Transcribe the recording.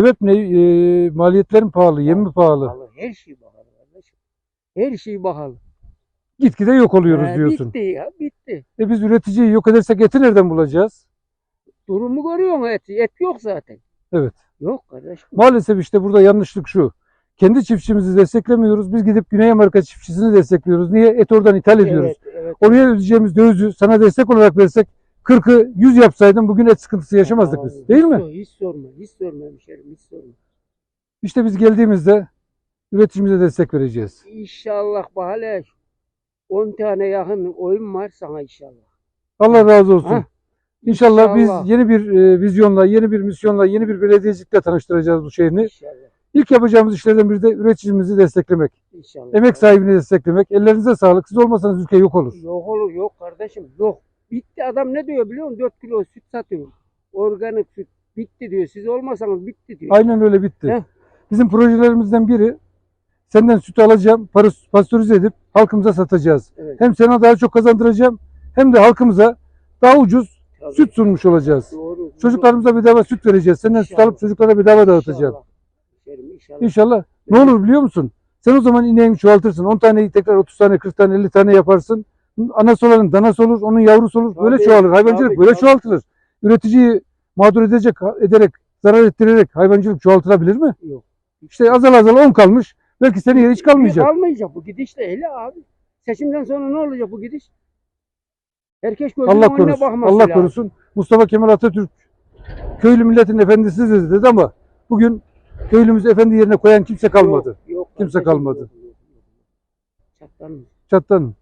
Sebep ne? E, maliyetlerin pahalı, yem mi pahalı? Pahalı, Her şey pahalı kardeşim. Her şey pahalı. Gitgide yok oluyoruz He, diyorsun. Bitti ya bitti. E biz üreticiyi yok edersek eti nereden bulacağız? Durumu görüyorsun et. Et yok zaten. Evet. Yok kardeşim. Maalesef işte burada yanlışlık şu. Kendi çiftçimizi desteklemiyoruz. Biz gidip Güney Amerika çiftçisini destekliyoruz. Niye? Et oradan ithal ediyoruz. Evet, evet. Oraya ödeyeceğimiz dövizü sana destek olarak versek 40'ı 100 yapsaydın bugün et sıkıntısı yaşamazdık biz. Değil hiç mi? sor- Hiç sorma. Hiç sorma hemşerim. Hiç sorma. İşte biz geldiğimizde üreticimize destek vereceğiz. İnşallah bahane 10 tane yakın oyun var sana inşallah. Allah razı olsun. İnşallah, İnşallah. biz yeni bir e, vizyonla, yeni bir misyonla, yeni bir belediyecilikle tanıştıracağız bu şehrini. İnşallah. İlk yapacağımız işlerden biri de üreticimizi desteklemek. İnşallah. Emek sahibini desteklemek. Ellerinize sağlık. Siz olmasanız ülke yok olur. Yok olur yok kardeşim yok. Bitti adam ne diyor biliyor musun? 4 kilo süt satıyor. Organik süt bitti diyor. Siz olmasanız bitti diyor. Aynen öyle bitti. Heh. Bizim projelerimizden biri senden sütü alacağım, pastörize edip halkımıza satacağız. Evet. Hem sana daha çok kazandıracağım hem de halkımıza daha ucuz tabii. süt sunmuş olacağız. Doğru. doğru. Çocuklarımıza bedava süt vereceğiz. Senden süt İnşallah. alıp çocuklara bedava dağıtacağım. İnşallah. İnşallah. İnşallah. İnşallah. Ne olur biliyor musun? Sen o zaman ineğini çoğaltırsın. 10 taneyi tekrar 30 tane, 40 tane, 50 tane yaparsın. Anası olanın danası olur, onun yavrusu olur. Böyle çoğalır. Hayvancılık tabii, böyle tabii. çoğaltılır. Üreticiyi mağdur edecek, ederek, zarar ettirerek hayvancılık çoğaltılabilir mi? Yok. İşte azal azal 10 kalmış. Belki seneye hiç kalmayacak. Kalmayacak bu gidişle hele abi. Seçimden sonra ne olacak bu gidiş? Herkes gözünün Allah önüne korusun. bakması Allah lazım. korusun. Mustafa Kemal Atatürk köylü milletin efendisidir dedi ama bugün köylümüzü efendi yerine koyan kimse kalmadı. Yok, yok Kimse kalmadı. Çatlanmış. Çattan.